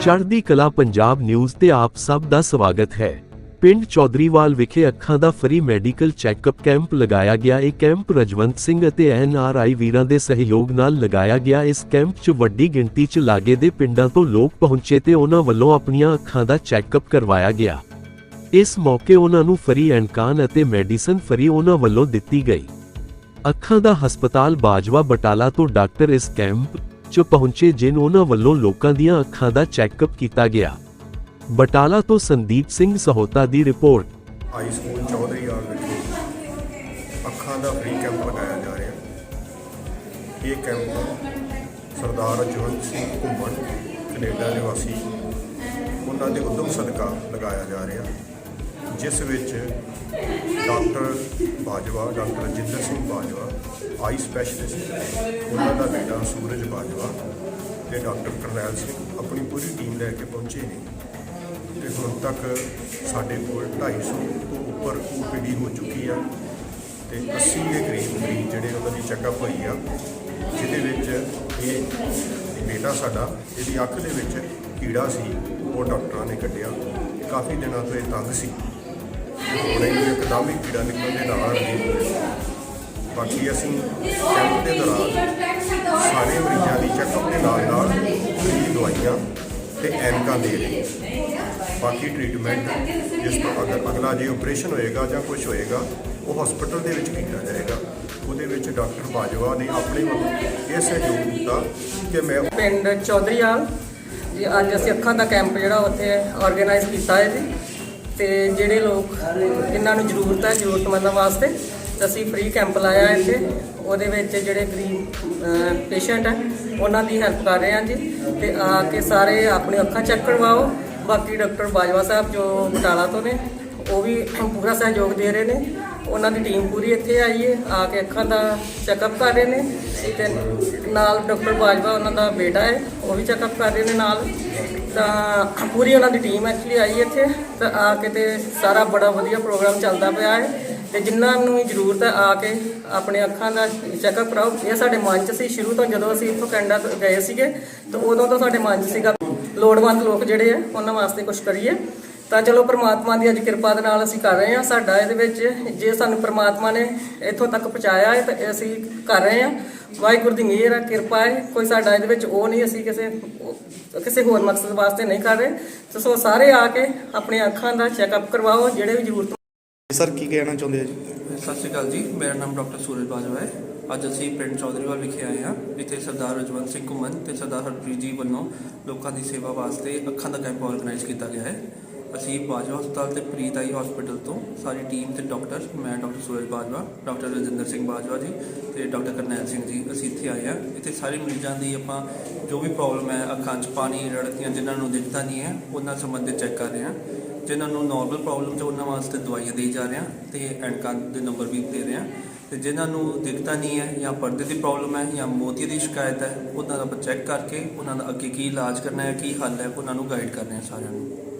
ਚੜ੍ਹਦੀ ਕਲਾ ਪੰਜਾਬ ਨਿਊਜ਼ ਤੇ ਆਪ ਸਭ ਦਾ ਸਵਾਗਤ ਹੈ। ਪਿੰਡ ਚੌਧਰੀਵਾਲ ਵਿਖੇ ਅੱਖਾਂ ਦਾ ਫਰੀ ਮੈਡੀਕਲ ਚੈੱਕਅਪ ਕੈਂਪ ਲਗਾਇਆ ਗਿਆ। ਇਹ ਕੈਂਪ ਰਜਵੰਤ ਸਿੰਘ ਅਤੇ ਐਨਆਰਆਈ ਵੀਰਾਂ ਦੇ ਸਹਿਯੋਗ ਨਾਲ ਲਗਾਇਆ ਗਿਆ। ਇਸ ਕੈਂਪ 'ਚ ਵੱਡੀ ਗਿਣਤੀ 'ਚ ਲਾਗੇ ਦੇ ਪਿੰਡਾਂ ਤੋਂ ਲੋਕ ਪਹੁੰਚੇ ਤੇ ਉਹਨਾਂ ਵੱਲੋਂ ਆਪਣੀਆਂ ਅੱਖਾਂ ਦਾ ਚੈੱਕਅਪ ਕਰਵਾਇਆ ਗਿਆ। ਇਸ ਮੌਕੇ ਉਹਨਾਂ ਨੂੰ ਫਰੀ ਐਨਕਾਨ ਅਤੇ ਮੈਡੀਸਨ ਫਰੀ ਉਹਨਾਂ ਵੱਲੋਂ ਦਿੱਤੀ ਗਈ। ਅੱਖਾਂ ਦਾ ਹਸਪਤਾਲ ਬਾਜਵਾ ਬਟਾਲਾ ਤੋਂ ਡਾਕਟਰ ਇਸ ਕੈਂਪ 'ਚ ਪਹੁੰਚੇ ਜਿਨ ਉਹਨਾਂ ਵੱਲੋਂ ਲੋਕਾਂ ਦੀਆਂ ਅੱਖਾਂ ਦਾ ਚੈੱਕਅਪ ਕੀਤਾ ਗਿਆ। ਬਟਾਲਾ ਤੋਂ ਸੰਦੀਪ ਸਿੰਘ ਸਹੋਤਾ ਦੀ report. High school Chaudhriwal ਵਿਖੇ ਅੱਖਾਂ ਦਾ ਫ੍ਰੀ ਕੈਂਪ ਲਗਾਇਆ ਜਾ ਰਿਹਾ। ਇਹ ਕੈਂਪ ਸਰਦਾਰ ਜਵੰਤ ਸਿੰਘ ਘੁੰਮਣ, ਕੈਨੇਡਾ ਨਿਵਾਸੀ ਉਹਨਾਂ ਦੇ ਉਦਮ ਸਦਕਾ ਲਗਾਇਆ ਜਾ ਰਿਹਾ। ਜਿਸ ਵਿੱਚ doctor Bajwa, doctor Rajinder Singh Bajwa, eye specialist, ਉਹਨਾਂ ਦਾ ਬੇਟਾ ਸੂਰਜ ਬਾਜਵਾ ਤੇ ਡਾਕਟਰ ਕਰਨੈਲ ਸਿੰਘ ਆਪਣੀ ਪੂਰੀ ਟੀਮ ਲੈ ਕੇ ਪਹੁੰਚੇ ਨੇ। ਤੇ ਹੁਣ ਤੱਕ ਸਾਡੇ ਕੋਲ 250 ਤੋਂ ਉੱਪਰ ਓਪੀਡੀ ਹੋ ਚੁੱਕੀ ਆ ਤੇ 80 ਦੇ ਕਰੀਬ ਮਰੀਜ਼ ਜਿਹੜੇ ਉਹਨਾਂ ਦੀ ਚੈੱਕਅਪ ਹੋਈ ਆ, ਜਿਹਦੇ ਵਿੱਚ ਇਹ ਬੇਟਾ ਸਾਡਾ, ਇਹਦੀ ਅੱਖ ਦੇ ਵਿੱਚ ਕੀੜਾ ਸੀ, ਉਹ ਡਾਕਟਰਾਂ ਨੇ ਕੱਢਿਆ। ਕਾਫੀ ਦਿਨਾਂ ਤੋਂ ਇਹ ਤੰਗ ਸੀ। ਹੁਣ ਇਹ ਇੱਕਦਮ ਹੀ ਕੀੜਾ ਨਿਕਲਣ ਦੇ ਨਾਲ ਬਾਕੀ ਅਸੀਂ ਕੈਂਪ ਦੇ ਦੌਰਾਨ ਸਾਰੇ ਮਰੀਜ਼ਾਂ ਦੀ ਚੈੱਕਅਪ ਦੇ ਨਾਲ ਨਾਲ ਫ੍ਰੀ ਦਵਾਈਆਂ ਤੇ ਐਨਕਾਂ ਦੇ ਰਹੇ। ਬਾਕੀ ਟ੍ਰੀਟਮੈਂਟ ਜਿਸ ਤੋਂ ਅਗਰ ਅਗਲਾ ਜੇ ਆਪਰੇਸ਼ਨ ਹੋਏਗਾ ਜਾਂ ਕੁਝ ਹੋਏਗਾ, ਉਹ ਹਸਪੀਟਲ ਦੇ ਵਿੱਚ ਕੀਤਾ ਜਾਏਗਾ। ਉਹਦੇ ਵਿੱਚ ਡਾਕਟਰ ਬਾਜਵਾ ਨੇ ਆਪਣੇ ਵੱਲੋਂ ਇਹ ਸਹਿਯੋਗ ਦਿੱਤਾ ਕਿ ਮੈਂ ਪਿੰਡ ਚੌਧਰੀਵਾਲ ਜੀ, ਅੱਜ ਅਸੀਂ ਅੱਖਾਂ ਦਾ ਕੈਂਪ ਜਿਹੜਾ ਉੱਥੇ ਆਰਗੇਨਾਈਜ਼ ਕੀਤਾ ਹੈ ਜੀ। ਤੇ ਜਿਹੜੇ ਲੋਕ, ਇਹਨਾਂ ਨੂੰ ਜ਼ਰੂਰਤ ਹੈ ਜ਼ਰੂਰਤਮੰਦਾਂ ਵਾਸਤੇ ਅਸੀਂ ਫ੍ਰੀ ਕੈਂਪ ਲਾਇਆ ਇੱਥੇ। ਉਹਦੇ ਵਿੱਚ ਜਿਹੜੇ ਗਰੀਬ ਪੇਸ਼ੈਂਟ ਹੈ, ਉਹਨਾਂ ਦੀ ਹੈਲਪ ਕਰ ਰਹੇ ਹਾਂ ਜੀ। ਤੇ ਆ ਕੇ ਸਾਰੇ ਆਪਣੀ ਅੱਖਾਂ ਚੈੱਕ ਕਰਵਾਓ। ਬਾਕੀ ਡਾਕਟਰ ਬਾਜਵਾ ਸਾਹਿਬ ਜੋ ਬਟਾਲਾ ਤੋਂ ਨੇ, ਉਹ ਵੀ ਪੂਰਾ ਸਹਿਯੋਗ ਦੇ ਰਹੇ ਨੇ। ਉਹਨਾਂ ਦੀ ਟੀਮ ਪੂਰੀ ਇੱਥੇ ਆਈ ਹੈ ਆ ਕੇ ਅੱਖਾਂ ਦਾ ਚੈੱਕਅਪ ਕਰ ਰਹੇ ਨੇ ਤੇ ਨਾਲ ਡਾਕਟਰ ਬਾਜਵਾ ਉਹਨਾਂ ਦਾ ਬੇਟਾ ਹੈ ਉਹ ਵੀ ਚੈੱਕਅਪ ਕਰ ਰਹੇ ਨੇ ਨਾਲ। ਤਾਂ ਪੂਰੀ ਉਹਨਾਂ ਦੀ ਟੀਮ ਐਕਚੁਅਲੀ ਆਈ ਇੱਥੇ, ਤਾਂ ਆ ਕੇ ਤੇ ਸਾਰਾ ਬੜਾ ਵਧੀਆ ਪ੍ਰੋਗਰਾਮ ਚੱਲਦਾ ਪਿਆ ਹੈ ਤੇ ਜਿਨ੍ਹਾਂ ਨੂੰ ਜ਼ਰੂਰਤ ਹੈ ਆ ਕੇ ਆਪਣੇ ਅੱਖਾਂ ਦਾ ਚੈੱਕਅਪ ਕਰਾਓ। ਇਹ ਸਾਡੇ ਮਨ 'ਚ ਸੀ ਸ਼ੁਰੂ ਤੋਂ ਜਦੋਂ ਅਸੀਂ ਇੱਥੋਂ ਕੈਨੇਡਾ ਗਏ ਸੀਗੇ, ਤਾਂ ਉਦੋਂ ਤੋਂ ਸਾਡੇ ਮਨ 'ਚ ਸੀਗਾ। ਲੋੜਵੰਦ ਲੋਕ ਜਿਹੜੇ ਆ, ਉਹਨਾਂ ਵਾਸਤੇ ਕੁਝ ਕਰੀਏ। ਤਾਂ ਚਲੋ ਪ੍ਰਮਾਤਮਾ ਦੀ ਅੱਜ ਕਿਰਪਾ ਦੇ ਨਾਲ ਅਸੀਂ ਕਰ ਰਹੇ ਹਾਂ। ਸਾਡਾ ਇਹਦੇ ਵਿੱਚ ਜੇ ਸਾਨੂੰ ਪ੍ਰਮਾਤਮਾ ਨੇ ਇੱਥੋਂ ਤੱਕ ਪਹੁੰਚਾਇਆ ਹੈ ਤਾਂ ਅਸੀਂ ਕਰ ਰਹੇ ਹਾਂ। ਵਾਹਿਗੁਰੂ ਦੀ ਮਿਹਰ ਹੈ ਕਿਰਪਾ ਹੈ। ਕੋਈ ਸਾਡਾ ਇਹਦੇ ਵਿੱਚ ਉਹ ਨਹੀਂ ਅਸੀਂ ਕਿਸੇ ਕਿਸੇ ਹੋਰ ਮਕਸਦ ਵਾਸਤੇ ਨਹੀਂ ਕਰ ਰਹੇ। ਤਾਂ ਸੋ ਸਾਰੇ ਆ ਕੇ ਆਪਣੀਆਂ ਅੱਖਾਂ ਦਾ ਚੈੱਕਅਪ ਕਰਵਾਓ ਜਿਹੜੇ ਵੀ ਜ਼ਰੂਰਤ ਸਰ ਕੀ ਕਹਿਣਾ ਚਾਹੁੰਦੇ ਆ ਜੀ? ਸਤਿ ਸ਼੍ਰੀ ਅਕਾਲ ਜੀ ਮੇਰਾ ਨਾਮ ਡਾਕਟਰ ਸੂਰਜ ਬਾਜਵਾ ਹੈ। ਅੱਜ ਅਸੀਂ ਪਿੰਡ ਚੌਧਰੀਵਾਲ ਵਿਖੇ ਆਏ ਹਾਂ ਜਿੱਥੇ ਸਰਦਾਰ ਰਜਵੰਤ ਸਿੰਘ ਘੁੰਮਣ ਤੇ ਸਰਦਾਰ ਹਰਪ੍ਰੀਤ ਜੀ ਵੱਲੋਂ ਲੋਕਾਂ ਦੀ ਸੇਵਾ ਵਾਸਤੇ ਅੱਖਾਂ ਦਾ ਕੈਂਪ ਆਰਗੇਨਾਈਜ਼ ਕੀਤਾ ਗਿਆ ਹੈ। ਅਸੀਂ ਬਾਜਵਾ ਹਸਪਤਾਲ ਤੇ ਪ੍ਰੀਤ ਆਈ ਹਸਪੀਟਲ ਤੋਂ ਸਾਰੀ ਟੀਮ ਤੇ ਡਾਕਟਰ ਮੈਂ ਡਾਕਟਰ ਸੂਰਜ ਬਾਜਵਾ ਡਾਕਟਰ ਰਜਿੰਦਰ ਸਿੰਘ ਬਾਜਵਾ ਜੀ ਤੇ ਡਾਕਟਰ ਕਰਨੈਲ ਸਿੰਘ ਜੀ, ਅਸੀਂ ਇੱਥੇ ਆਏ ਹਾਂ। ਇੱਥੇ ਸਾਰੇ ਮਰੀਜ਼ਾਂ ਦੀ ਆਪਾਂ ਜੋ ਵੀ ਪ੍ਰੋਬਲਮ ਹੈ, ਅੱਖਾਂ 'ਚ ਪਾਣੀ, ਰੜਕੀਆਂ ਜਿਨ੍ਹਾਂ ਨੂੰ ਦਿੱਕਤਾਂ ਨਹੀਂ ਹੈ, ਉਹਨਾਂ ਸੰਬੰਧਿਤ ਚੈੱਕ ਕਰ ਰਹੇ ਹਾਂ। ਜਿਨ੍ਹਾਂ ਨੂੰ ਨਾਰਮਲ ਪ੍ਰੋਬਲਮ ਚ ਉਹਨਾਂ ਵਾਸਤੇ ਦਵਾਈਆਂ ਦੇਈ ਜਾ ਰਹੇ ਹਾਂ ਤੇ ਐਨਕਾਂ ਦੇ ਨੰਬਰ ਵੀ ਦੇ ਰਹੇ ਹਾਂ। ਤੇ ਜਿਨ੍ਹਾਂ ਨੂੰ ਦਿੱਕਤਾਂ ਨਹੀਂ ਹੈ ਜਾਂ ਪਰਦੇ ਦੀ ਪ੍ਰੋਬਲਮ ਹੈ ਜਾਂ ਮੋਤੀ ਦੀ ਸ਼ਿਕਾਇਤ ਹੈ, ਉਹਨਾਂ ਦਾ ਆਪਾਂ ਚੈੱਕ ਕਰਕੇ ਉਹਨਾਂ ਦਾ ਅੱਗੇ ਕੀ ਇਲਾਜ ਕਰਨਾ ਹੈ, ਕੀ ਹੱਲ ਹੈ, ਉਹਨਾਂ ਨੂੰ ਗਾਈਡ ਕਰ ਰਹੇ ਆ ਸਾਰਿਆਂ ਨੂੰ।